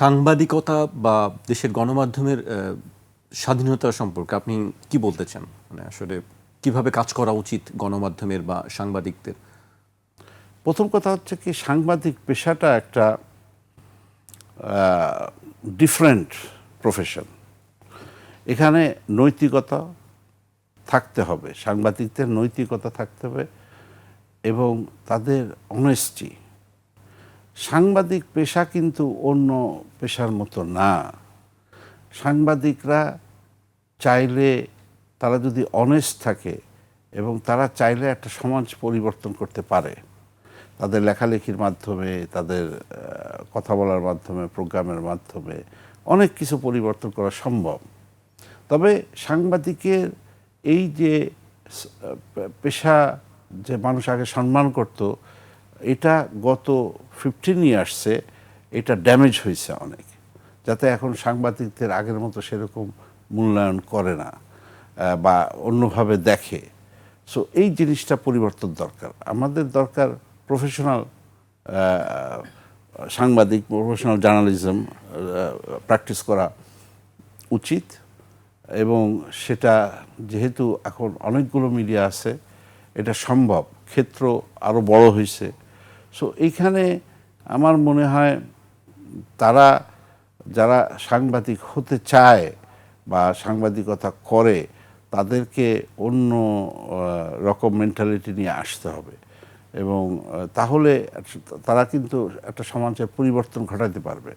সাংবাদিকতা বা দেশের গণমাধ্যমের স্বাধীনতা সম্পর্কে আপনি কি বলতে চান? মানে আসলে কীভাবে কাজ করা উচিত গণমাধ্যমের বা সাংবাদিকদের? প্রথম কথা হচ্ছে কি, সাংবাদিক পেশাটা একটা ডিফারেন্ট প্রফেশন এখানে নৈতিকতা থাকতে হবে, সাংবাদিকদের নৈতিকতা থাকতে হবে এবং তাদের অনেস্টি সাংবাদিক পেশা কিন্তু অন্য পেশার মতো না। সাংবাদিকরা চাইলে তারা যদি অনেস্ট থাকে এবং তারা চাইলে একটা সমাজ পরিবর্তন করতে পারে। তাদের লেখালেখির মাধ্যমে, তাদের কথা বলার মাধ্যমে, প্রোগ্রামের মাধ্যমে অনেক কিছু পরিবর্তন করা সম্ভব। তবে সাংবাদিকের এই যে পেশা যে মানুষ আগে সম্মান করত এটা গত ফিফটিন ইয়ার্সে এটা ড্যামেজ হয়েছে অনেক। যাতে এখন সাংবাদিকদের আগের মতো সেরকম মূল্যায়ন করে না বা অন্যভাবে দেখে। সো এই জিনিসটা পরিবর্তন দরকার। আমাদের দরকার প্রফেশনাল সাংবাদিক প্রফেশনাল জার্নালিজম প্র্যাকটিস করা উচিত। এবং সেটা যেহেতু এখন অনেকগুলো মিডিয়া আছে, এটা সম্ভব। ক্ষেত্র আরও বড় হয়েছে। সো এইখানে আমার মনে হয় তারা যারা সাংবাদিক হতে চায় বা সাংবাদিকতা করে, তাদেরকে অন্য রকম মেন্টালিটি নিয়ে আসতে হবে। এবং তাহলে তারা কিন্তু একটা সমাজের পরিবর্তন ঘটাতে পারবে।